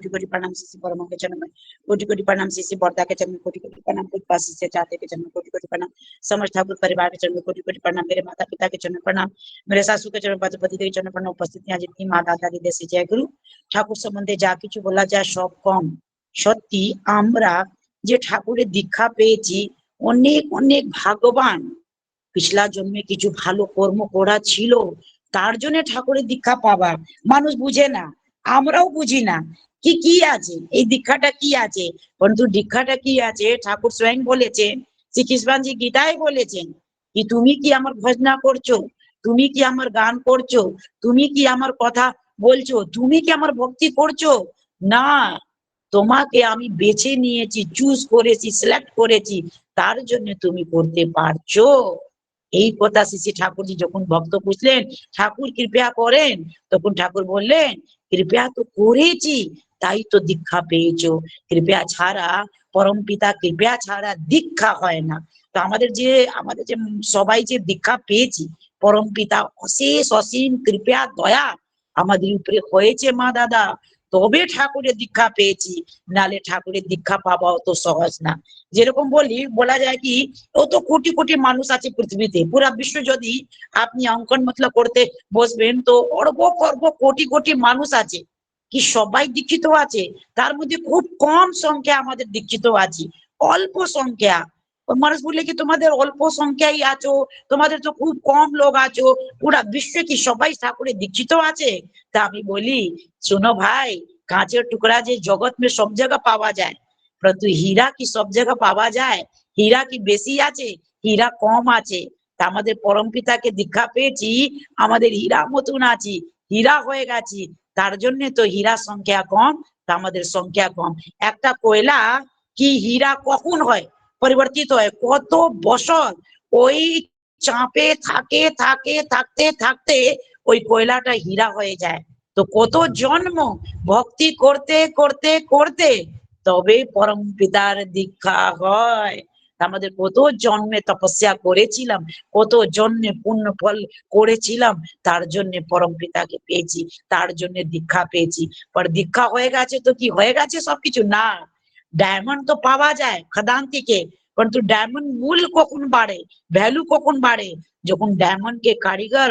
कोटि कोटि प्रणाम सीसी परमा के चरण में कोटि कोटि प्रणाम सीसी बर्दा के चरण में कोटि कोटि प्रणाम पुष्पा सीसी चाहते के चरण में कोटि कोटि प्रणाम समझ ठाकुर परिवार के चरण में कोटि कोटि प्रणाम मेरे माता पिता के चरण में प्रणाम मेरे सासू के चरण पति के चरण प्रणाम उपस्थित यहाँ जितनी माँ दादा दीदी से जय गुरु ঠাকুর সম্বন্ধে যা কিছু বলা যায় সব কম সত্যি আমরা যে ঠাকুরের দীক্ষা পেয়েছি অনেক অনেক ভাগ্যবান পিছলা জন্মে কিছু ভালো কর্ম করা ছিল তার জন্য ঠাকুরের দীক্ষা পাবার মানুষ বুঝে না আমরাও বুঝি না কি কি আছে? এই দীক্ষাটা কি আছে? পরন্তু দীক্ষাটা কি আছে? ঠাকুর স্বয়ং বলেছেন, শ্রী কৃষ্ণজি গীতায় বলেছেন কি তুমি কি আমার ভজনা করছ? তুমি কি আমার গান করছ? তুমি কি আমার কথা বলছো? তুমি কি আমার ভক্তি করছ? না, তোমাকে আমি বেছে নিয়েছি চুজ করেছি সিলেক্ট করেছি, তার জন্য তুমি করতে পারছ। এই কথা শ্রী ঠাকুরজি যখন ভক্ত বুঝলেন ঠাকুর কৃপা করেন, তখন ঠাকুর বললেন, কৃপা তো করেছি তাই তো দীক্ষা পেয়েছ। কৃপা ছাড়া, পরম পিতা কৃপা ছাড়া দীক্ষা হয় না। তো আমাদের যে আমাদের যে সবাই যে দীক্ষা পেয়েছি, পরম পিতা, অশেষ অসীম কৃপা, দয়া আমাদের উপরে হয়েছে মা দাদা। তবে ঠাকুরের দীক্ষা পেয়েছি, নালে ঠাকুরের দীক্ষা পাওয়া অত সহজ না। যেরকম বলি, বলা যায় কি, ও তো কোটি কোটি মানুষ আছে পৃথিবীতে। পুরা বিশ্ব যদি আপনি অঙ্কন মতলব করতে বসবেন, তো অর্ব করব কোটি কোটি মানুষ আছে। কি সবাই দীক্ষিত আছে? তার মধ্যে খুব কম সংখ্যা আমাদের দীক্ষিত আছি। অল্প সংখ্যা। মানুষ বললে কি তোমাদের অল্প সংখ্যাই আছো? তোমাদের তো খুব কম লোক আছো। পুরা বিশ্বে কি সবাই ঠাকুরের দীক্ষিত আছে? তা আমি বলি, শোনো ভাই, কাঁচের টুকরা যে জগৎ মে সব জায়গা পাওয়া যায় পরন্তু হীরা কি সব জায়গা পাওয়া যায়? হীরা কি বেশি আছে? হীরা কম আছে। তা আমাদের পরম পিতাকে দীক্ষা পেয়েছি, আমাদের হীরা মতন আছি। হীরা হয়ে গেছি। তার জন্য তো হীরা সংখ্যা কম আমাদের সংখ্যা কম। একটা কয়লা কি হীরা কখন হয়? পরিবর্তিত হয়। কত বছর ওই চাপে থাকে থাকে, থাকতে থাকতে ওই কয়লাটা হীরা হয়ে যায়। তো কত জন্ম ভক্তি করতে করতে করতে তবে পরম পিতার দীক্ষা হয়। আমাদের কত জন্মে তপস্যা করেছিলাম, কত জন্মে পুণ্য ফল করেছিলাম, তার জন্য পরম পিতাকে পেয়েছি, তার জন্য দীক্ষা পেয়েছি। পর দীক্ষা হয়ে গেছে তো কি হয়ে গেছে সবকিছু? না। ডায়মন্ড তো পাওয়া যায় খাদান থেকে কিন্তু ডায়মন্ড মূল কখন বাড়ে? ভ্যালু কখন বাড়ে? যখন ডায়মন্ড কে কারিগর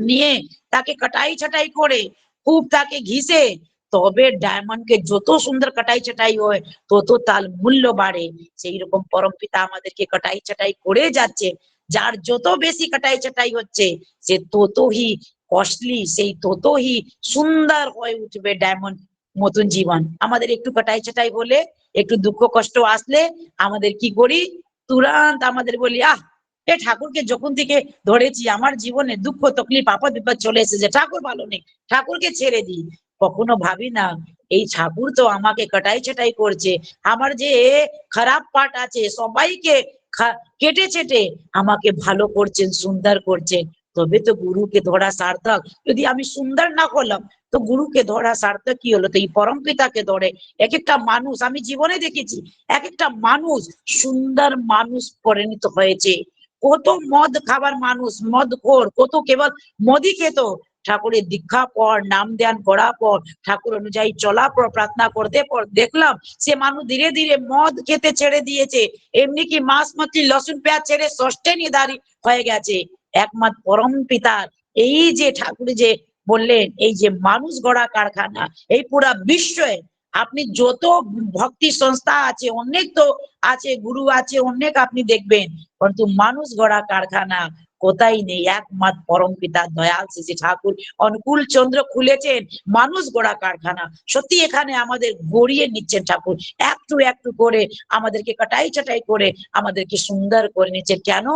নিয়ে তাকে কাটাই ছাটাই করে, খুব তাকে ঘিসে তবে ডায়মন্ড কে যত সুন্দর কাটাই ছাটাই হয়, তত তার মূল্য বাড়ে। সেই রকম পরম পিতা আমাদেরকে কাটাই ছাটাই করে যাচ্ছে। যার যত বেশি কাটাই ছাটাই হচ্ছে, সে ততই কস্টলি সেই ততই সুন্দর হয়ে উঠবে ডায়মন্ড মতন জীবন। আমাদের একটু কাটাই ছাটাই হলে একটু দুঃখ কষ্ট আসলে আমাদের কি করি? তুরন্ত আমাদের বলি, আহ, এ ঠাকুরকে যখন থেকে ধরেছি, আমার জীবনে দুঃখ, তকলিফ আপদ বিপদ চলে এসেছে, ঠাকুর ভালো নেই। ঠাকুরকে ছেড়ে দিই। কখনো ভাবি না, এই ঠাকুর তো আমাকে কাটাই ছাটাই করছে। আমার যে খারাপ পাট আছে, সবাইকে কেটে ছেটে আমাকে ভালো করছেন, সুন্দর করছেন। তবে তো গুরুকে ধরা সার্থক। যদি আমি সুন্দর না করলাম তো গুরুকে ধরা সার্থক কি হলো? তো এই পরম পিতাকে ধরে এক একটা মানুষ, আমি জীবনে দেখেছি, এক একটা মানুষ সুন্দর মানুষ পরিণত হয়েছে। কত মদ খাবার মানুষ, মদ খোর, কত কেবল মদি খেত। ঠাকুরের দীক্ষা পর, নাম ধ্যান করা পর, ঠাকুর অনুযায়ী চলা পর, প্রার্থনা করতে পর দেখলাম সে মানুষ ধীরে ধীরে মদ খেতে ছেড়ে দিয়েছে। এমনি কি মাছ মাছলি লসুন পেঁয়াজ ছেড়ে ষষ্ঠে নিদারি হয়ে গেছে। একমাত্র পরম পিতার এই যে ঠাকুর যে বললেন, এই যে মানুষ গড়া কারখানা, এই পুরা বিশ্বে আপনি যত ভক্তি সংস্থা আছে, অনেক তো আছে, গুরু আছে, অনেক আপনি দেখবেন। কিন্তু মানুষ গড়া কারখানা কোথায় নেই? একমাত্র পরম পিতা দয়াল শ্রী ঠাকুর। অনুকূল চন্দ্র খুলেছেন, মানুষ গোড়া কারখানা। সত্যি এখানে আমাদের গড়িয়ে নিচ্ছেন ঠাকুর। একটু একটু করে আমাদেরকে কাটাই ছাটাই করে আমাদেরকে সুন্দর করে নিচ্ছেন। কেন?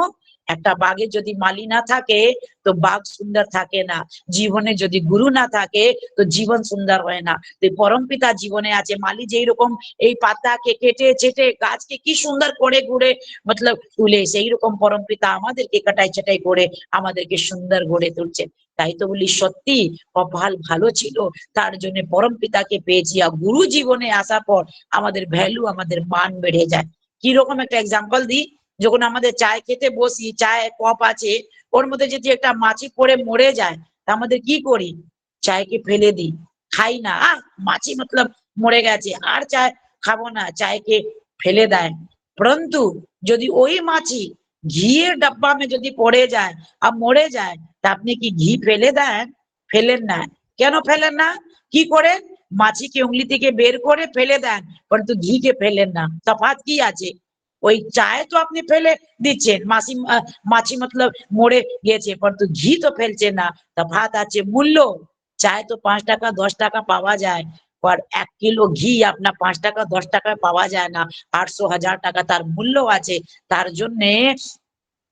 একটা বাঘে যদি মালি না থাকে, তো বাঘ সুন্দর থাকে না। জীবনে যদি গুরু না থাকে, তো জীবন সুন্দর হয় না। তো পরম পিতা জীবনে আছে। মালি যেই রকম এই পাতাকে কেটে চেটে গাছকে কি সুন্দর করে ঘুরে, মতলব তুলে, সেই রকম পরম পিতা আমাদেরকে কাটাই ছাটাই করে, আমাদেরকে সুন্দর গড়ে তুলছে। তাই তো বলি, সত্যি কপাল ভালো ছিল। তার জন্য পরম পিতাকে পেয়েছি। আর গুরু জীবনে আসার পর আমাদের ভ্যালু আমাদের মান বেড়ে যায়। কীরকম একটা এক্সাম্পল দিই? যখন আমাদের চায় খেতে বসি, চায় কপ আছে, ওর মধ্যে যদি একটা মাছি পড়ে মরে যায়, তা আমাদের কি করি? চায়কে ফেলে দিই। খাই না। আহ, মাছি মতলব মরে গেছে, আর চায় খাব না, চায়কে ফেলে দেয়। পরন্তু যদি ওই মাছি ঘিয়ের ডাব্বা মে যদি পড়ে যায় আর মরে যায়, তা আপনি কি ঘি ফেলে দেন? ফেলেন না। কেন ফেলেন না? কি করে মাছিকে উংলি থেকে বের করে ফেলে দেন, পরন্তু ঘিকে ফেলেন না। তফাৎ কি আছে? ওই চায় তো আপনি ফেলে দিচ্ছেন। মাসি মাছি মতলব মরে গেছে, পরন্তু ঘি তো ফেলছে না। তা ভাত আছে, মূল্য? চায় তো পাঁচ টাকা, দশ টাকা পাওয়া যায়। পর এক কিলো ঘি আপনার পাঁচ টাকা, দশ টাকায় পাওয়া যায় না। আটশো হাজার টাকা তার মূল্য আছে। তার জন্যে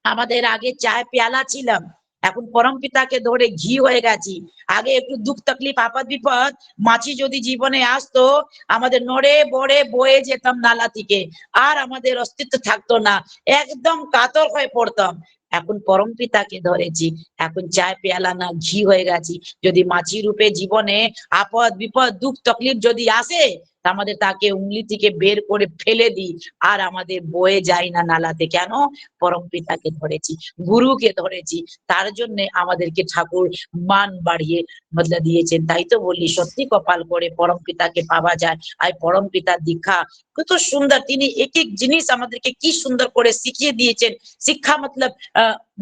আমাদের আগে চায় পেয়ালা ছিলাম। এখন পরম পিতাকে ধরে ঘি হয়ে গেছি। আগে একটু দুঃখ, তকলিফ, আপদ, বিপদ, মাছি যদি জীবনে আসতো, আমাদের নড়ে বড়ে বয়ে যেতাম নালা থেকে। আর আমাদের অস্তিত্ব থাকতো না। একদম কাতর হয়ে পড়তাম। এখন পরম পিতাকে ধরেছি। এখন চায় পেয়ালা না, ঘি হয়ে গেছি। যদি মাছি রূপে জীবনে আপদ, বিপদ, দুঃখ, তকলিফ যদি আসে আমাদের তাকে উংলি থেকে বের করে ফেলে দিই, আর আমাদের বয়ে যায় না নালাতে। কেন? পরম পিতাকে ধরেছি, গুরুকে ধরেছি, তার জন্য আমাদেরকে ঠাকুর মান বাড়িয়ে বদলা দিয়েছেন। তাই তো বললি, সত্যি কপাল করে পরম পিতাকে পাওয়া যায়। আর পরম পিতার দীক্ষা কত সুন্দর। তিনি এক এক জিনিস আমাদেরকে কি সুন্দর করে শিখিয়ে দিয়েছেন। শিক্ষা মতলব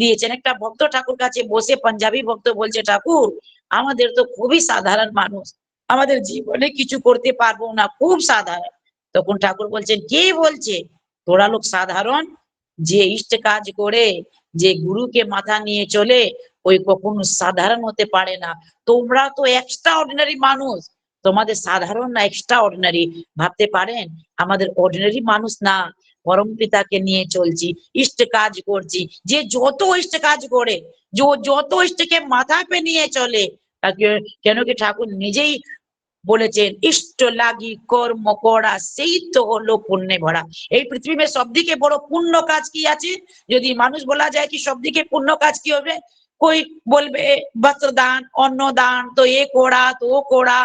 দিয়েছেন। একটা ভক্ত ঠাকুর কাছে বসে, পাঞ্জাবি ভক্ত বলছে, ঠাকুর, আমাদের তো খুবই সাধারণ মানুষ। আমাদের জীবনে কিছু করতে পারব না, খুব সাধারণ। তখন ঠাকুর বলছেন, কে বলছে? তোরা লোক সাধারণ? যে ইষ্ট কাজ করে, যে গুরুকে মাথা নিয়ে চলে, ওই কখনো সাধারণ হতে পারে না। তোমরা তো এক্সট্রা অর্ডিনারি মানুষ। তোমাদের সাধারণ না এক্সট্রা অর্ডিনারি ভাবতে পারেন? আমাদের অর্ডিনারি মানুষ না। পরম পিতাকে নিয়ে চলছি, ইষ্ট কাজ করছি। যে যত ইষ্ট কাজ করে, যো- যত ইষ্টকে মাথা পে নিয়ে চলে কেন কি ঠাকুর নিজেই বলেছেন, ইষ্ট লাগি কর্ম করা, সেই তো হলো পুণ্যে ভরা। এই পৃথিবীতে সব থেকে বড় পুণ্য কাজ কি আছে? যদি মানুষ বলা যায় কি সব থেকে পুণ্য কাজ কি হবে? কই বলবে বস্ত্র দান অন্ন দান তো এ করা, তো ও করা।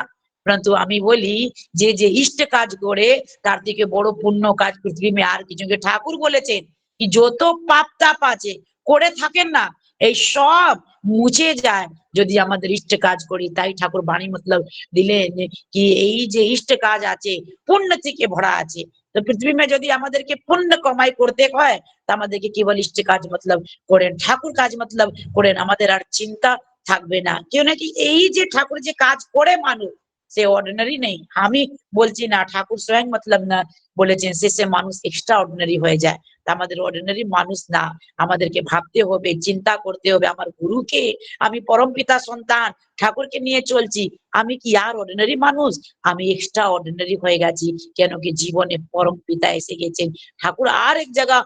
পরন্তু আমি বলি, যে যে ইষ্ট কাজ করে, তার থেকে বড় পুণ্য কাজ পৃথিবী আর কিছু। ঠাকুর বলেছেন কি, যত পাপ তাপ আছে, করে থাকেন না, এই সব মুছে যায় যদি আমাদের ইষ্ট কাজ করি, তাই ঠাকুর বাণী মতলব দিলেন কি এই যে ইষ্ট কাজ আছে পুণ্য থেকে ভরা আছে। তো পৃথিবী মে যদি আমাদেরকে পুণ্য কমাই করতে হয়, তা আমাদেরকে কেবল ইষ্ট কাজ মতলব করেন, ঠাকুর কাজ মতলব করেন, আমাদের আর চিন্তা থাকবে না। কেউ নাকি এই যে ঠাকুর যে কাজ করে মানুষ, সে অর্ডিনারি নেই। আমি বলছি না, ঠাকুর স্বয়ং মতলব না বলেছেন শেষে মানুষ এক্সট্রা অর্ডিনারি হয়ে যায়। তা আমাদের অর্ডিনারি মানুষ না। আমাদেরকে ভাবতে হবে, চিন্তা করতে হবে, আমার গুরুকে, আমি পরম পিতা সন্তান, ঠাকুরকে নিয়ে চলছি। আমি কি আর অর্ডিনারি মানুষ? আমি এক্সট্রা অর্ডিনারি হয়ে গেছি। কেন কি জীবনে পরম পিতা এসে গেছেন। ঠাকুর আর এক জায়গা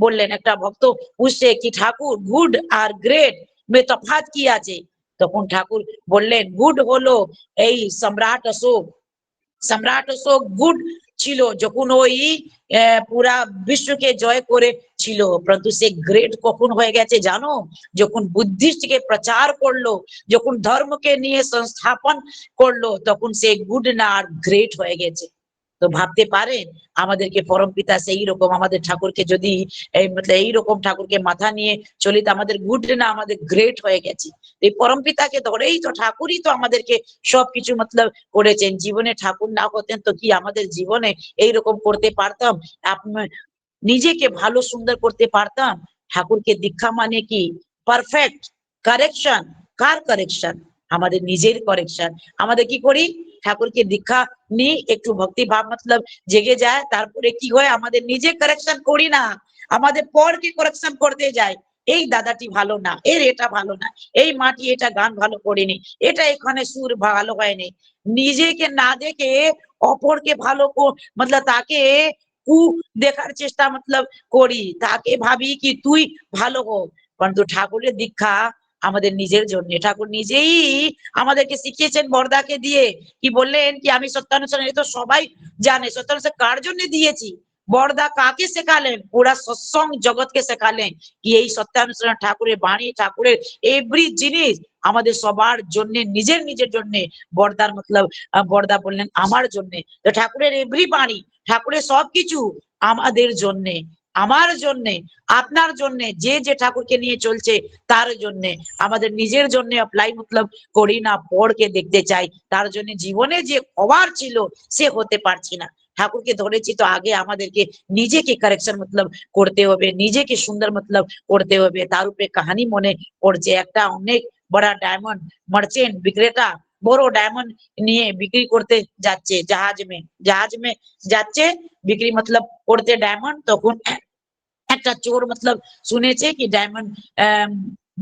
বললেন, একটা ভক্ত বুঝছে কি ঠাকুর গুড আর গ্রেট মে তফাৎ কি আছে? তখন ঠাকুর বললেন গুড হলো এই সম্রাট অশোক। সম্রাট অশোক গুড ছিল, যখন ওই পুরা বিশ্বকে জয় করে ছিল পরন্তু সে গ্রেট কখন হয়ে গেছে জানো? যখন বুদ্ধিস্টকে প্রচার করল, যখন ধর্মকে নিয়ে সংস্থাপন করল, তখন সে গুড না আর গ্রেট হয়ে গেছে। তো ভাবতে পারেন, আমাদেরকে পরম পিতা সেই রকম আমাদের ঠাকুরকে যদি এই এইরকম ঠাকুরকে মাথা নিয়ে চলি তো আমাদের গুড না আমাদের গ্রেট হয়ে গেছে। এই পরম পিতাকে ধরেই তো ঠাকুরই তো আমাদেরকে সবকিছু মতলব করেছেন। জীবনে ঠাকুর না হতেন তো কি আমাদের জীবনে এইরকম করতে পারতাম? নিজেকে ভালো সুন্দর করতে পারতাম? ঠাকুরকে দীক্ষা মানে কি? পারফেক্ট কারেকশন কার কারেকশন আমাদের নিজের কারেকশন আমাদের কি করি? ঠাকুরকে দীক্ষা নিই একটু ভক্তি ভাব মতলব জেগে যায়, তারপরে কি হয়, আমাদের নিজে কারেকশন করি না, আমাদের পরকে কারেকশন করতে যাই, এই দাদাটি ভালো না, এর এটা ভালো না, এই মাটি এটা গান ভালো করেনি, এটা এখানে সুর ভালো হয়নি, নিজেকে না দেখে অপরকে ভালো মতলব তাকে কু দেখার চেষ্টা মতলব করি, তাকে ভাবি কি তুই ভালো হো কিন্তু ঠাকুরের দীক্ষা আমাদের নিজের জন্য। ঠাকুর নিজেই আমাদেরকে শিখিয়েছেন বর্দাকে দিয়ে। কি বললেন? কি আমি সত্যানুষ্ঠান তো সবাই জানে। সত্যানুষ্ঠান কার জন্য দিয়েছি? বর্দা কাকে শেখালেন? পুরা সৎসং জগৎকে শেখালেন। কি এই সত্যানুষ্ঠান ঠাকুরের বাণী, ঠাকুরের এভরি জিনিস আমাদের সবার জন্য, নিজের নিজের জন্য। বর্দার মতলব বর্দা বললেন, আমার জন্য। তো ঠাকুরের এভরি বাণী, ঠাকুরের সবকিছু আমাদের জন্যে। আমার জন্যে, আপনার জন্যে, যে যে ঠাকুরকে নিয়ে চলছে, তার জন্যে। আমাদের নিজের জন্য অ্যাপ্লাই মতলব করি না পরকে দেখতে চাই। তার জন্য জীবনে যে হওয়ার ছিল, সে হতে পারছি না। ঠাকুরকে ধরেছি তো আগে আমাদেরকে নিজেকে কারেকশন মতলব করতে হবে, নিজেকে সুন্দর মতলব করতে হবে। তার উপরে কাহানি মনে পড়ছে। একটা অনেক বড় ডায়মন্ড মার্চেন্ট বিক্রেতা, বড় ডায়মন্ড নিয়ে বিক্রি করতে যাচ্ছে জাহাজ মে জাহাজ মে যাচ্ছে, বিক্রি মতলব করতে ডায়মন্ড তখন একটা চোর মতলব শুনেছে কি ডায়মন্ড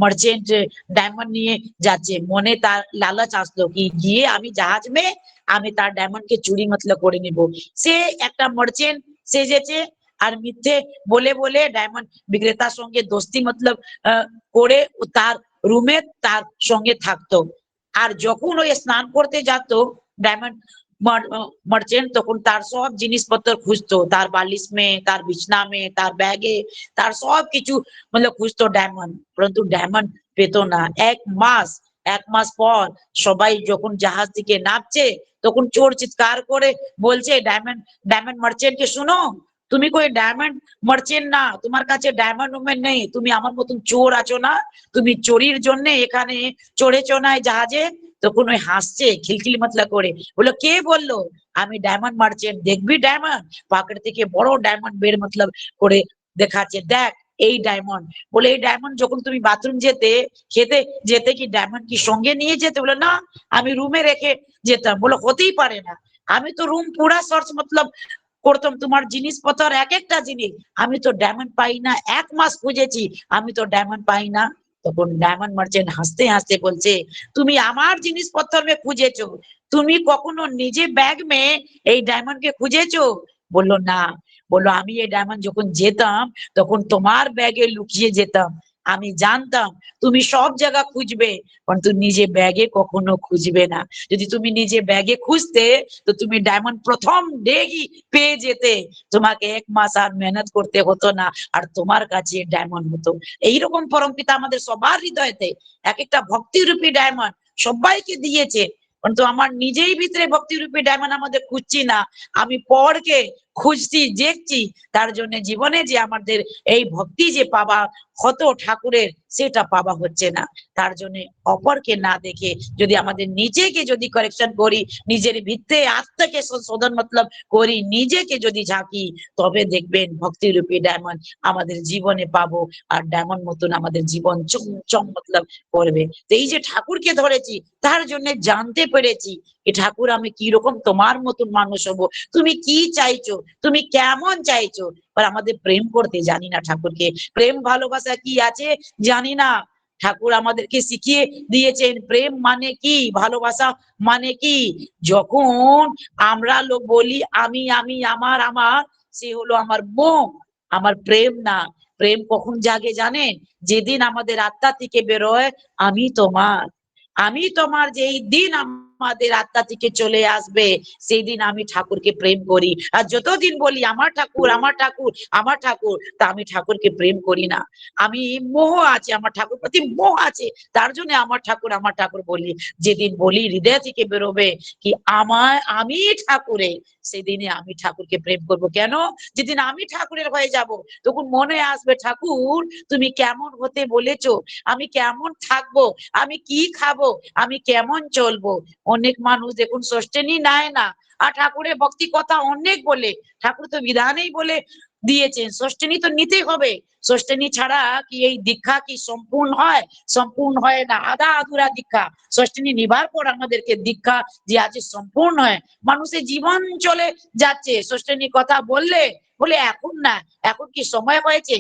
মার্চেন্ট ডায়মন্ড নিয়ে যাচ্ছে মনে তার লালচ আসলো কি গিয়ে আমি জাহাজ মে আমি তার ডায়মন্ড কে চুরি মতলব করে নিব সে একটা মার্চেন্ট সেজেছে আর মিথ্যে বলে বলে ডায়মন্ড বিক্রেতার সঙ্গে দোস্তি মতলব করে তার রুমে তার সঙ্গে থাকতো আর যখন ওই স্নান করতে যেত ডায়মন্ড মার্চেন্ট তখন তার সব জিনিসপত্র খুঁজতো তার বালিশ মে তার বিছনা মে তার ব্যাগে তার সব কিছু মতলব খুঁজতো ডায়মন্ড পরন্তু ডায়মন্ড পেতো না এক মাস এক মাস পর সবাই যখন জাহাজ থেকে নামছে তখন চোর চিৎকার করে বলছে ডায়মন্ড ডায়মন্ড মার্চেন্ট কে শুনো তুমি কই ডায়মন্ড মার্চেন্ট না তোমার কাছে ডায়মন্ড উমেন নেই তুমি আমার মতন চোর আছো না তুমি চোরির জন্য এখানে চড়েছো না জাহাজে তখন ওই হাসছে, খিলখিল মতলা করে। বলল, কে বলল? আমি ডায়মন্ড মার্চেন্ট দেখবি ডায়মন্ড পাকড় থেকে বড় ডায়মন্ড বের মতলব করে দেখাচ্ছে। দেখ, এই ডায়মন্ড বলে, এই ডায়মন্ড যখন তুমি বাথরুম যেতে, খেতে, যেতে কি ডায়মন্ড কি সঙ্গে নিয়ে যেতে? বলে না, আমি রুমে রেখে যেতাম। বলে হতেই পারে না। আমি তো রুম পুরা সার্চ মতলব করতাম। তোমার জিনিসপত্র এক একটা জিনিস। আমি তো ডায়মন্ড পাই না। এক মাস খুঁজেছি। আমি তো ডায়মন্ড পাই না। তখন ডায়মন্ড মার্চেন্ট হাসতে হাসতে বলছে, তুমি আমার জিনিসপত্র মে খুঁজেছো? তুমি কখনো নিজে ব্যাগ মে এই ডায়মন্ড কে খুঁজেছো? বলল, না। বলল, আমি এই ডায়মন্ড যখন যেতাম, তখন তোমার ব্যাগে লুকিয়ে যেতাম। আমি জানতাম তুমি সব জায়গা খুঁজবে কিন্তু নিজে ব্যাগে কখনো খুঁজবে না। যদি তুমি নিজে ব্যাগে খুঁজতে, তো তুমি ডায়মন্ড প্রথম ডেগি পেয়ে যেতে। তোমাকে এক মাস আর মেহনত করতে হতো না, আর তোমার কাছে ডায়মন্ড হতো। এইরকম পরমপিতা আমাদের সবার হৃদয়তে এক একটা ভক্তিরূপী ডায়মন্ড সবাইকে দিয়েছে। কিন্তু আমার নিজেই ভিতরে ভক্তিরূপী ডায়মন্ড আমাদের খুঁজছি না। আমি পরকে খুঁজছি, দেখছি, তার জন্য জীবনে যে আমাদের এই ভক্তি যে পাবা কত ঠাকুরের, সেটা পাবা হচ্ছে না। তার জন্য অপরকে না দেখে যদি আমাদের নিজেকে যদি কারেকশন করি, নিজের ভিত্তে আত্মাকে শোধন মতলব করি, নিজেকে যদি ঝাঁকি, তবে দেখবেন ভক্তিরূপী ডায়মন্ড আমাদের জীবনে পাবো আর ডায়মন্ড মতন আমাদের জীবন চমচম মতলব করবে। তো এই যে ঠাকুরকে ধরেছি, তার জন্য জানতে পেরেছি এ ঠাকুর, আমি কি রকম তোমার মতন মানুষ হব? তুমি কি চাইছো? তুমি কেমন চাইছো? আর আমাদের প্রেম করতে জানি না ঠাকুরকে। প্রেম ভালোবাসা কি আছে? জানি না। ঠাকুর আমাদেরকে শিখিয়ে দিয়েছেন, প্রেম মানে কি? ভালোবাসা মানে কি? যখন আমরা লোক বলি, আমি আমি, আমার আমার, সে হলো আমার মোহ আমার প্রেম না। প্রেম কখন জাগে জানেন? যেদিন আমাদের আত্মা থেকে বেরোয়, আমি তোমার। আমি তোমার যেই দিন আমাদের আত্মা থেকে চলে আসবে। সেই দিন আমি ঠাকুরকে প্রেম করি। আর যতদিন বলি, আমার ঠাকুর আমার ঠাকুর আমার ঠাকুর, তা আমি ঠাকুরকে প্রেম করি না। আমি মোহ আছে, আমার ঠাকুর প্রতি মোহ আছে। তার জন্য আমার ঠাকুর আমার ঠাকুর বলি। যেদিন বলি, হৃদয় থেকে বেরোবে কি আমার আমি ঠাকুরে সেদিনে আমি ঠাকুরকে প্রেম করব। কেন? যেদিন আমি ঠাকুরের হয়ে যাব, তখন মনে আসবে, ঠাকুর, তুমি কেমন হতে বলেছ? আমি কেমন থাকব? আমি কি খাব? আমি কেমন চলবো? অনেক মানুষ দেখুন সস্টেনই নেয় না। আর ঠাকুরের ভক্তি কথা অনেক বলে। ঠাকুর তো বিধানেই বলে দিয়েছেন, ষষ্ঠেনি তো নিতেই হবে। ষষ্ঠেনি ছাড়া কি এই দীক্ষা কি সম্পূর্ণ হয়? সম্পূর্ণ হয় না, আধা আধুরা দীক্ষা। ষষ্ঠেনি নিবার পর আমাদেরকে দীক্ষা যে আছে সম্পূর্ণ হয়। মানুষের জীবন চলে যাচ্ছে। ষষ্ঠেনি কথা বললে বলে এখন না, এখন কি সময় হয়েছে?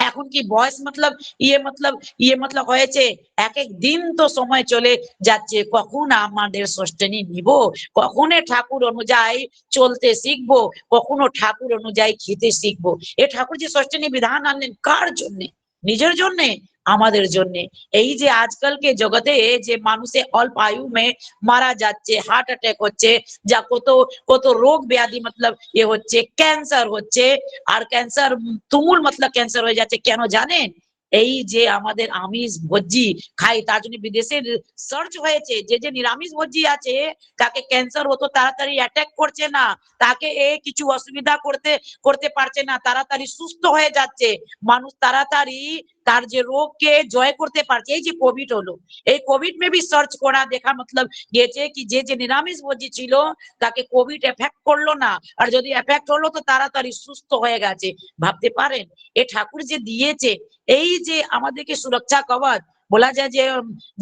এখন কি বয়স মতলব? ইয়ে মতলব ইয়ে মতলব হয়েছে? এক এক দিন তো সময় চলে যাচ্ছে, কখন আমাদের ষষ্ঠনী নিব? কখনে ঠাকুর অনুযায়ী চলতে শিখব? কখনো ঠাকুর অনুযায়ী খেতে শিখব? এ ঠাকুর যে ষষ্ঠনী বিধান আনলেন কার জন্যে? নিজের জন্যে? আমাদের জন্য। এই যে আজকালকে জগতে যে মানুষে অল্প আয়ু মে মারা যাচ্ছে হার্ট অ্যাটাক হচ্ছে, যা কত কত রোগ ব্যাধি মতলব এ হচ্ছে ক্যান্সার হচ্ছে, আর ক্যান্সার তুমুল মতলব ক্যান্সার হয়ে যাচ্ছে, কেন জানেন? এই যে আমাদের আমিষ ভোজি খাই, তার জন্য বিদেশে সার্চ হয়েছে, যে যে নিরামিষ ভোজি আছে, তাকে ক্যান্সার হতো তাড়াতাড়ি অ্যাটাক করছে না, তাকে এ কিছু অসুবিধা করতে করতে পারছে না, তাড়াতাড়ি সুস্থ হয়ে যাচ্ছে। মানুষ তাড়াতাড়ি তার যে রোগকে জয় করতে পারছে, এই যে কোভিড হলো, এই কোভিড মে বি সার্চ করা, দেখা মতলব গেছে কি যে যে নিরামিষ ভোজি ছিল, তাকে কোভিড এফেক্ট করল না। আর যদি এফেক্ট হলো, তো তাড়াতাড়ি সুস্থ হয়ে গেছে। ভাবতে পারেন, এ ঠাকুর যে দিয়েছে, এই যে আমাদেরকে সুরক্ষা কবচ, বলা যায় যে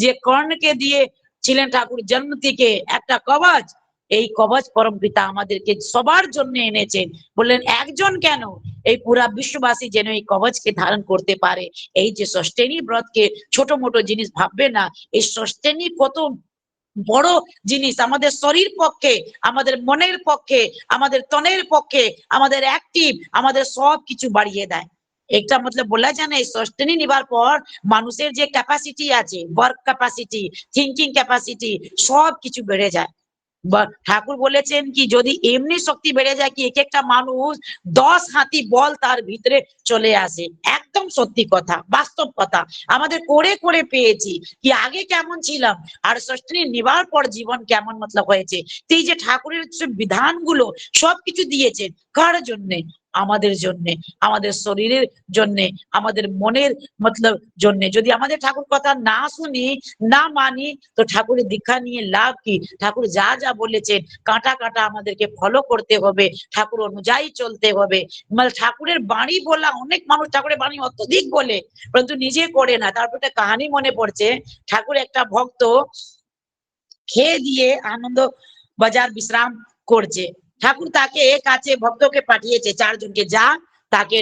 যে কর্ণকে দিয়ে ছিলেন ঠাকুর জন্ম থেকে একটা কবচ, এই কবচ পরম পিতা আমাদেরকে সবার জন্য এনেছেন। বললেন, একজন কেন? এই পুরা বিশ্ববাসী যেন এই কবচকে ধারণ করতে পারে। এই যে ষষ্ঠেনী ব্রতকে ছোট মোটো জিনিস ভাববে না, এই ষষ্ঠেনী কত বড় জিনিস আমাদের শরীর পক্ষে, আমাদের মনের পক্ষে, আমাদের তনের পক্ষে, আমাদের অ্যাক্টিভ আমাদের সব কিছু বাড়িয়ে দেয়। একটা মতলব বলা যায় না, এই সস্টেনি নিবার পর মানুষের যে ক্যাপাসিটি আছে ওয়ার্ক ক্যাপাসিটি থিঙ্কিং ক্যাপাসিটি সব কিছু বেড়ে যায়। ঠাকুর বলেছেন কি, যদি এমনি শক্তি বেড়ে যায় কি এক একটা মানুষ দশ হাতি বল তার ভিতরে চলে আসে। একদম সত্যি কথা, বাস্তব কথা। আমাদের করে করে পেয়েছি কি, আগে কেমন ছিলাম? আর ষষ্ঠী নেবার পর জীবন কেমন মতলব হয়েছে? এই যে ঠাকুরের বিধানগুলো, সবকিছু দিয়েছেন, কার জন্যে? আমাদের জন্যে, আমাদের শরীরের জন্যে, আমাদের মনের মতলব জন্যে। যদি আমাদের ঠাকুর কথা না শুনি, না মানি, তো ঠাকুরের দীক্ষা নিয়ে লাভ কি? ঠাকুর যা যা বলেছেন, কাঁটা কাঁটা আমাদেরকে ফলো করতে হবে, ঠাকুর অনুযায়ী চলতে হবে। মানে ঠাকুরের বাণী বলা, অনেক মানুষ ঠাকুরের বাণী অত্যধিক বলে, কিন্তু নিজে করে না। তারপর একটা কাহানি মনে পড়ছে, ঠাকুর একটা ভক্ত খেয়ে দিয়ে আনন্দ বাজার বিশ্রাম করছে। ঠাকুর তাকে কাছে ভক্তকে পাঠিয়েছে, চারজনকে যা তাকে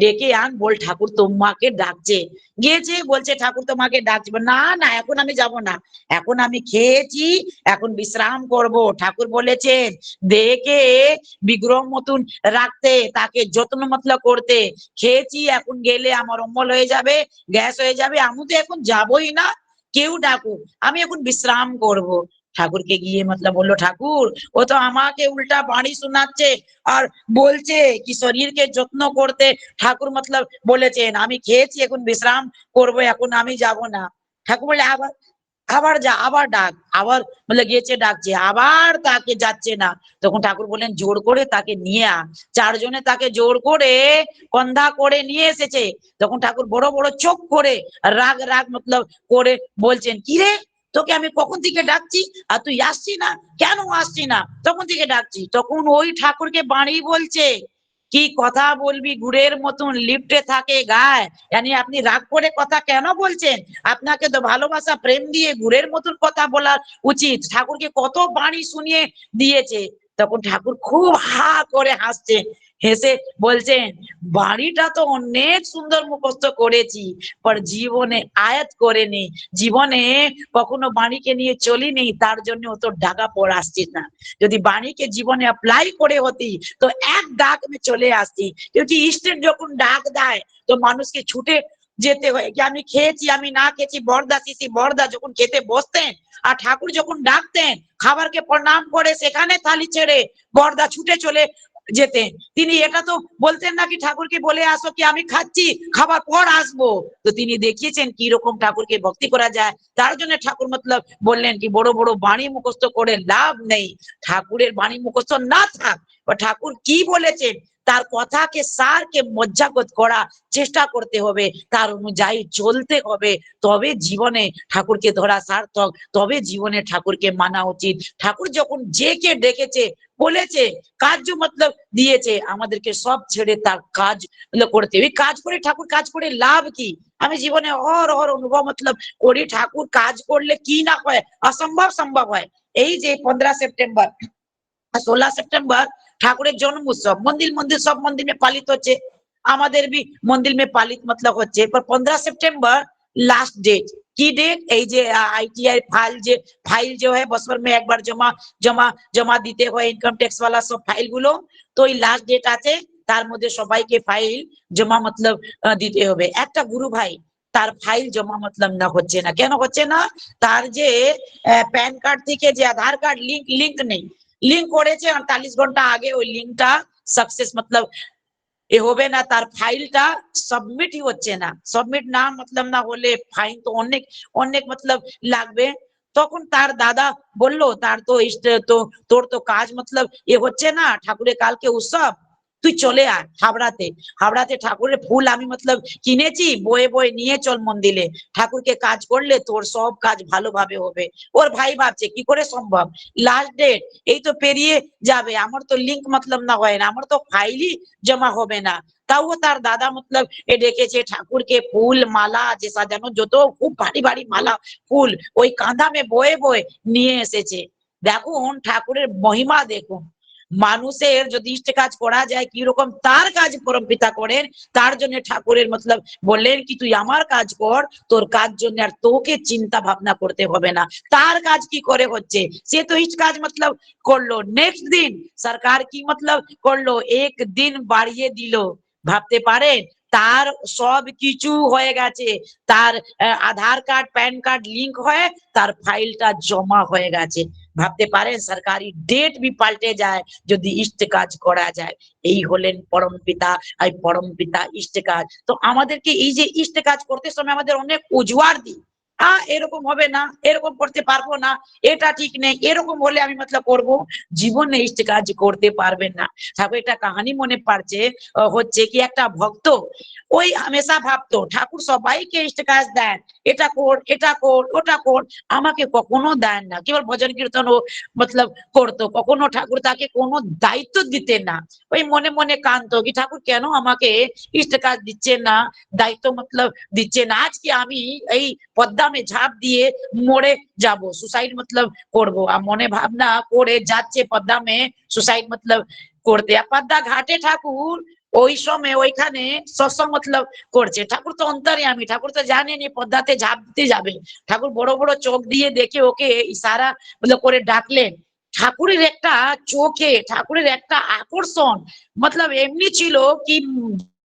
ডেকে আন, বল ঠাকুর তোমাকে ডাকছে। গিয়েছে, বলছে, ঠাকুর তোমাকে ডাকছে। না না, এখন আমি যাব না। এখন আমি খেয়েছি, এখন বিশ্রাম করব। ঠাকুর বলেছেন দেহকে বিগ্রহ মতন রাখতে, তাকে যত্ন মতলব করতে। খেয়েছি, এখন গেলে আমার অম্বল হয়ে যাবে, গ্যাস হয়ে যাবে। আমি তো এখন যাবই না। কেউ ডাকুক, আমি এখন বিশ্রাম করব। ঠাকুরকে গিয়ে মতলব বলল, ঠাকুর, ও তো আমাকে উল্টা বাণী শোনাচ্ছে আর বলছে কি শরীরকে যত্ন করতে। ঠাকুর মতলব বলেছেন, আমি খেয়েছি, এখন বিশ্রাম করব, এখন আমি যাব না। ঠাকুর বলে আবার আবার যা, আবার ডাক। আবার বলে গিয়েছে ডাকছে আবার তাকে যাচ্ছে না। তখন ঠাকুর বললেন, জোর করে তাকে নিয়ে আ চারজনে তাকে জোর করে কন্ধা করে নিয়ে এসেছে। তখন ঠাকুর বড় বড় চোখ করে রাগ রাগ মতলব করে বলছেন, কি রে? তোকে আমি কখন থেকে ডাকছি? আর তুই আসছি না? কেন আসছি না? তখন থেকে ডাকছি। তখন ওই ঠাকুরকে বাড়ি বলছে, কি কথা বলবি? গুড়ের মতন লিফটে থাকে গায়ে। জানি আপনি রাগ করে কথা কেন বলছেন? আপনাকে তো ভালোবাসা, প্রেম দিয়ে গুড়ের মতন কথা বলার উচিত। ঠাকুরকে কত বাণী শুনিয়ে দিয়েছে। তখন ঠাকুর খুব হা করে হাসছে। হেসে বলছেন, বাড়িটা তো অনেক সুন্দর মুখস্থ করেছি, পর জীবনে আয়াত করেনি জীবনে কখনো বাণীকে নিয়ে চলিনি তার জন্য অত ডাকা পড় আসছিস না। যদি বাণীকে জীবনে অ্যাপ্লাই করে হতি, তো এক ডাক মে চলে আসতি কিন্তু ইস্টের যখন ডাক দেয়, তো মানুষকে ছুটে যেতে হয় কি আমি খেয়েছি, আমি না খেয়েছি, বরদা শিশি, বরদা যখন খেতে বসতেন, আর ঠাকুর যখন ডাকতেন, খাবারকে প্রণাম করে সেখানে থালি ছেড়ে বরদা ছুটে চলে যেতেন তিনি এটা তো বলতেন নাকি ঠাকুরকে বলে আসো কি আমি খাচ্ছি, খাবার পর আসব। তো তিনি দেখিয়েছেন কি রকম ঠাকুরকে ভক্তি করা যায়। তার জন্য ঠাকুর মতলব বললেন কি, বড় বড় বাণী মুখস্থ করে লাভ নেই। ঠাকুরের বাণী মুখস্থ না থাক, বা ঠাকুর কি বলেছেন তার কথাকে সারকে মজ্জাগত করা চেষ্টা করতে হবে। তার অনুযায়ী চলতে হবে। তবে জীবনে ঠাকুরকে ধরা সার্থক। তবে জীবনে ঠাকুরকে মানা উচিত। ঠাকুর যখন যে কে ডেকেছে, বলেছে, কার্য মতলব দিয়েছে, আমাদেরকে সব ছেড়ে তার কাজ করতে। এই কাজ করে ঠাকুর, কাজ করে লাভ কি? আমি জীবনে অহর অহর অনুভব মতলব করি, ঠাকুর কাজ করলে কি না হয়? অসম্ভব সম্ভব হয়। এই যে পনেরো সেপ্টেম্বর ষোলা সেপ্টেম্বর ঠাকুরের জন্ম উৎসব মন্দির মন্দির সব মন্দির মে পালিত হচ্ছে আমাদের भी মন্দির মে পালিত মতলব হচ্ছে पर पंद्रह सितंबर लास्ट डेट की डेट এই যে আইটিআই ফাইল যে ফাইল যে হয় বছর মে একবার জমা জমা জমা দিতে হয় ইনকাম ট্যাক্স वाला সব ফাইল গুলো তো এই লাস্ট ডেট আছে তার মধ্যে সবাইকে ফাইল জমা মতলব আহ, দিতে হবে একটা গুরু ভাই তার ফাইল জমা মতলব না হচ্ছে না কেন হচ্ছে না তার যে প্যান কার্ড থেকে যে আধার কার্ড লিংক লিংক নেই লিঙ্ক করেছে, আটতাল্লিশ ঘণ্টা আগে ওই লিঙ্কটা সাকসেস মতলব এ হবে না, তার ফাইলটা সাবমিটই হচ্ছে না। সাবমিট না মতলব না হলে ফাইন তো অনেক অনেক মতলব লাগবে। তখন তার দাদা বলল, তার তো তো তোর তো কাজ মতলব এ হচ্ছে না, ঠাকুরের কালকে উৎসব। তুই চলে আয় হাবড়াতে। হাবড়াতে ঠাকুরের ফুল আমি মতলব কিনেছি, বয়ে বয়ে নিয়ে চল মন্দিরে। ঠাকুরকে কাজ করলে তোর সব কাজ ভালোভাবে হবে। ওর ভাই ভাবছে, কি করে সম্ভব? লাস্ট ডেট এই তো পেরিয়ে যাবে। আমার তো লিঙ্ক মতলব না হয় না, আমার তো ফাইলই জমা হবে না। তাও তার দাদা মতলব এ ডেকেছে ঠাকুরকে ফুল, মালা, যে সাজানো যত খুব ভারী ভারী মালা, ফুল, ওই কাঁধা মে বয়ে বয়ে নিয়ে এসেছে। দেখুন ঠাকুরের মহিমা দেখুন। মানুষের যদি ইষ্ট কাজ করা যায়, কি রকম তার কাজ পরম পিতা করেন, তার জন্য ঠাকুরের মতলব বললেন কি, তুই আমার কাজ কর, তোর কাজ জন্য আর তোকে চিন্তা ভাবনা করতে হবে না। তার কাজ কি করে হচ্ছে? সে তো ইষ্ট কাজ মতলব করল। নেক্সট দিন সরকার কি মতলব করল? এক দিন বাড়িয়ে দিল। ভাবতে পারেন? তার সব কিছু হয়ে গেছে। তার Aadhaar card, PAN card link হয়ে তার ফাইলটা জমা হয়ে গেছে। ভাবতে পারেন সরকারি ডেট বি পাল্টে যায়, যদি ইষ্ট কাজ করা যায়। এই হলেন পরম পিতা, এই পরম পিতা ইষ্ট কাজ। তো আমাদেরকে এই যে ইষ্ট কাজ করতে সময় আমাদের অনেক উজওয়ার দিই আ এরকম হবে না, এরকম করতে পারব না, এটা ঠিক নেই, এরকম হলে আমি মতলব করব, জীবনে ইষ্ট কাজ করতে পারবেন না। ঠাকুর একটা কাহানি মনে পারছে হচ্ছে কি একটা ভক্ত, ওই হামেশা ভাবতো, ঠাকুর সবাইকে ইষ্ট কাজ দেন, এটা কর এটা কর, ওটা কর, আমাকে কখনো দেন না, কেবল ভজন কীর্তন ও মতলব করতো, কখনো ঠাকুর তাকে কোনো দায়িত্ব দিতেন না। ওই মনে মনে কান্ত কি, ঠাকুর, কেন আমাকে ইষ্ট কাজ দিচ্ছে না, দায়িত্ব মতলব দিচ্ছে না? আজকে আমি এই পদ্মামে ঝাঁপ দিয়ে মরে যাব। সুসাইড মতলব করব। আর মনে ভাবনা করে যাচ্ছে পদ্মামে সুসাইড মতলব করতে। আর পদ্মা ঘাটে ঠাকুর ওই সময় ওইখানে সৎসঙ্গ মতলব করছে। ঠাকুর তো অন্তরে আমি, ঠাকুর তো জানেনি পদ্মাতে ঝাঁপ দিতে যাবে। ঠাকুর বড় বড় চোখ দিয়ে দেখে ওকে ইশারা মতলব করে ডাকলেন। ঠাকুরের একটা চোখে, ঠাকুরের একটা আকর্ষণ মতলব এমনি ছিল কি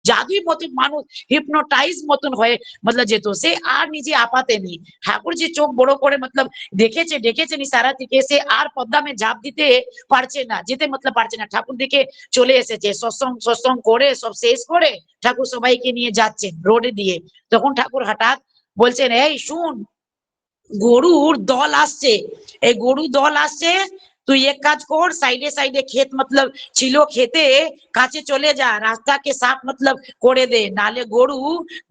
জাদুই মতন মানুষ হিপনোটাইজ মতন হয়ে মতলব যেত। সে আর নিজে আপাতে নেই। ঠাকুর যে চোখ বড় করে মতলব দেখেছে ডেকেছেন ইশারা থেকে সে আর পদ্মামে ঝাঁপ দিতে পারছে না, যেতে মতলব পারছে না। ঠাকুর দিকে চলে এসেছে সৎসঙ্গ সৎসঙ্গ করে, সব শেষ করে ঠাকুর সবাইকে নিয়ে যাচ্ছেন রোডে দিয়ে। তখন ঠাকুর হঠাৎ বলছেন, এই শুন, গরুর দল আসছে। এই গরু দল আসছে তুই এক কাজ কর সাইডে সাইডে ক্ষেত মতলব ছিল খেতে কাছে চলে যা রাস্তাকে সাফ মতলব করে দে নালে গরু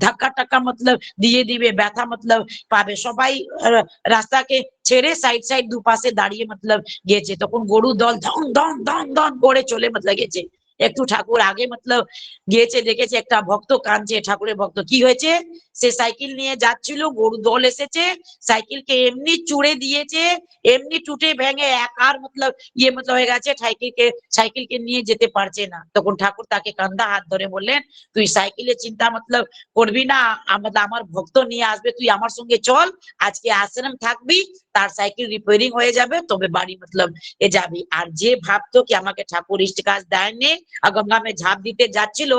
ধাক্কা টাক্কা মতলব দিয়ে দিবে ব্যথা মতলব পাবে সবাই রাস্তা রাস্তাকে ছেড়ে সাইড সাইড দুপাশে দাঁড়িয়ে মতলব গেছে তখন গরু দল ধন ধন ধন ধন করে চলে মতলব গেছে একটু ঠাকুর আগে মতলব গিয়েছে, দেখেছে, একটা ভক্ত কাঁদছে, ঠাকুরের ভক্ত। কি হয়েছে? সে সাইকেল নিয়ে যাচ্ছিল গরু দল এসেছে, সাইকেলকে এমনি চুড়ে দিয়েছে, এমনি টুটে ভেঙে একার মতলব ইয়ে মতলব হয়ে গেছে, সাইকেলকে সাইকেলকে নিয়ে যেতে পারছে না। তখন ঠাকুর তাকে কান্দা হাত ধরে বললেন, তুই সাইকেলের চিন্তা মতলব করবি না আমার ভক্ত নিয়ে আসবে, তুই আমার সঙ্গে চল, আজকে আশ্রম থাকবি তার সাইকেল রিপেয়ারিং হয়ে যাবে, তবে বাড়ি মতলব এ যাবি। আর যে ভাবতো কি আমাকে ঠাকুর ইষ্ট কাজ দেয়নি গঙ্গা মে ঝাঁপ দিতে যাচ্ছিল,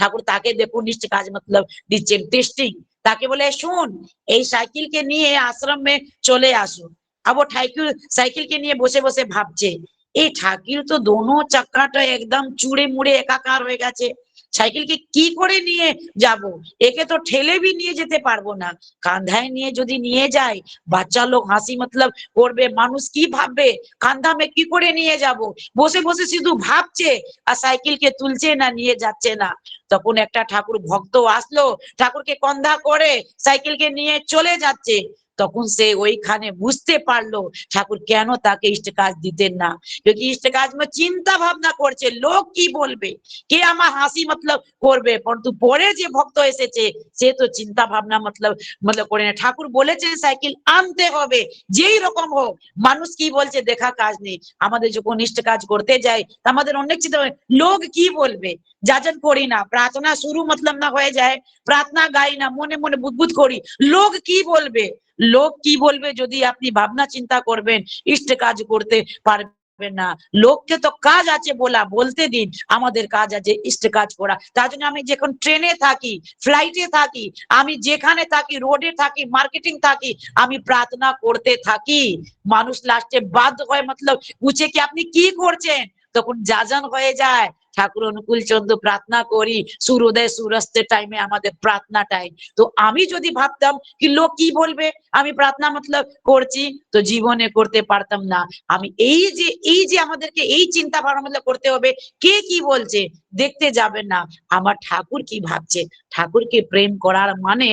ঠাকুর তাকে দেখুন ইষ্ট কাজ মতলব দিচ্ছেন। টেস্টিং তাকে বলে, শুন, এই সাইকেলকে নিয়ে আশ্রমে চলে আসুন আবার সাইকেল সাইকেলকে নিয়ে বসে বসে ভাবছে, এই ঠাকুর তো দোনো চাকাটা একদম চুড়ে মুড়ে একাকার হয়ে গেছে। সাইকেলকে কি করে নিয়ে যাব? একে তো ঠেলে বি নিয়ে যেতে পারব না। কান্ধায় নিয়ে যদি নিয়ে যায়, বাচ্চা লোক হাসি মতলব করবে, মানুষ কি ভাববে? কান্ধা মে কি করে নিয়ে যাব? বসে বসে শুধু ভাবছে, আর সাইকেলকে তুলছে না, নিয়ে যাচ্ছে না। তখন একটা ঠাকুর ভক্ত আসলো, ঠাকুরকে কন্ধা করে সাইকেলকে নিয়ে চলে যাচ্ছে। তখন সে ওইখানে বুঝতে পারল, ঠাকুর কেন তাকে ইষ্ট কাজ দিতেন না। যদি ইষ্ট কাজ চিন্তা ভাবনা করছে, লোক কি বলবে? কে আমার হাসি মতলব করবে? পরন্তু পরে যে ভক্ত এসেছে, সে তো চিন্তা ভাবনা মতলব মতলব করে না ঠাকুর বলেছেন সাইকেল আনতে হবে, যেই রকম হোক। মানুষ কি বলছে, দেখা কাজ নেই। আমাদের যখন ইষ্ট কাজ করতে যাই আমাদের অনেক চিন্তা লোক কি বলবে? যাচন করি না, প্রার্থনা শুরু মতলব না হয়ে যায়, প্রার্থনা গাই না, মনে মনে বুদবুদ করি। লোক কি বলবে? লোক কি বলবে যদি আপনি ভাবনা চিন্তা করবেন, ইষ্ট কাজ করতে পারবেন না। লোককে তো কাজ আছে বলা, বলতে দিন, আমাদের কাজ আছে ইষ্ট কাজ করা। তার জন্য আমি যখন ট্রেনে থাকি ফ্লাইটে থাকি, আমি যেখানে থাকি রোডে থাকি মার্কেটিং থাকি, আমি প্রার্থনা করতে থাকি। মানুষ লাস্টে বাধ্য হয়, মতলব, বুঝে কি আপনি কি করছেন? তখন যাজন হয়ে যায়। ঠাকুর অনুকূল চন্দ্র প্রার্থনা করি সূর্যোদয় সূর্যাস্তের টাইমে আমাদের প্রার্থনা টাইম তো আমি যদি ভাবতাম কি লোক কি বলবে, আমি প্রার্থনা মতলব করছি, তো জীবনে করতে পারতাম না। আমি এই যে এই যে আমাদেরকে এই চিন্তা ভাবনা মতলব করতে হবে, কে কি বলছে, দেখতে যাবেন না। আমার ঠাকুর কি ভাবছে? ঠাকুরকে প্রেম করার মানে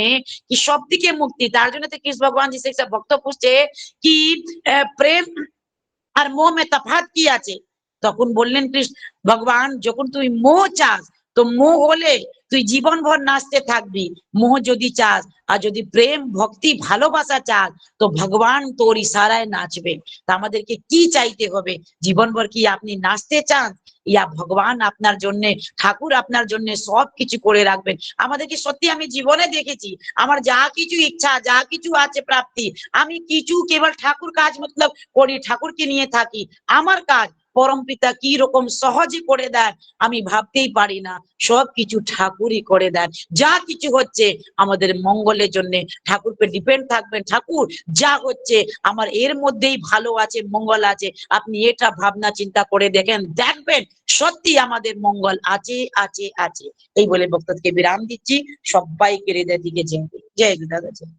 কি সব দিকে মুক্তি? তার জন্য তো কৃষ্ণ ভগবান জি সে ভক্ত পুষছে, কি প্রেম আর মোহ মে তফাৎ কি আছে? তখন বললেন কৃষ্ণ, ভগবান, যখন তুই মোহ চাস, তো মোহ হলে তুই জীবন ভর নাচতে থাকবি। মোহ যদি চাস আর যদি প্রেম, ভক্তি, ভালোবাসা চাস, তো ভগবান তোর ইশারায় নাচবে। তা আমাদেরকে কি চাইতে হবে? জীবনভর কি আপনি নাচতে চান? ইয়া ভগবান আপনার জন্য, ঠাকুর আপনার জন্য সব কিছু করে রাখবেন। আমাদেরকে সত্যি আমি জীবনে দেখেছি, আমার যা কিছু ইচ্ছা, যা কিছু আছে প্রাপ্তি, আমি কিছু কেবল ঠাকুর কাজ, মতলব করি, ঠাকুরকে নিয়ে থাকি। আমার কাজ পরম পিতা কি রকম সহজে করে দেন আমি ভাবতেই পারি না। সব কিছু ঠাকুরই করে দেন যা কিছু হচ্ছে আমাদের মঙ্গলের জন্য। ঠাকুরকে ডিপেন্ড থাকবেন। ঠাকুর, যা হচ্ছে আমার এর মধ্যেই ভালো আছে, মঙ্গল আছে। আপনি এটা ভাবনা চিন্তা করে দেখেন, দেখবেন সত্যি আমাদের মঙ্গল আছে আছে আছে। এই বলে বক্তব্যকে বিরাম দিচ্ছি। সবাইকে হৃদয় দিকে জয় দাদা, জয়।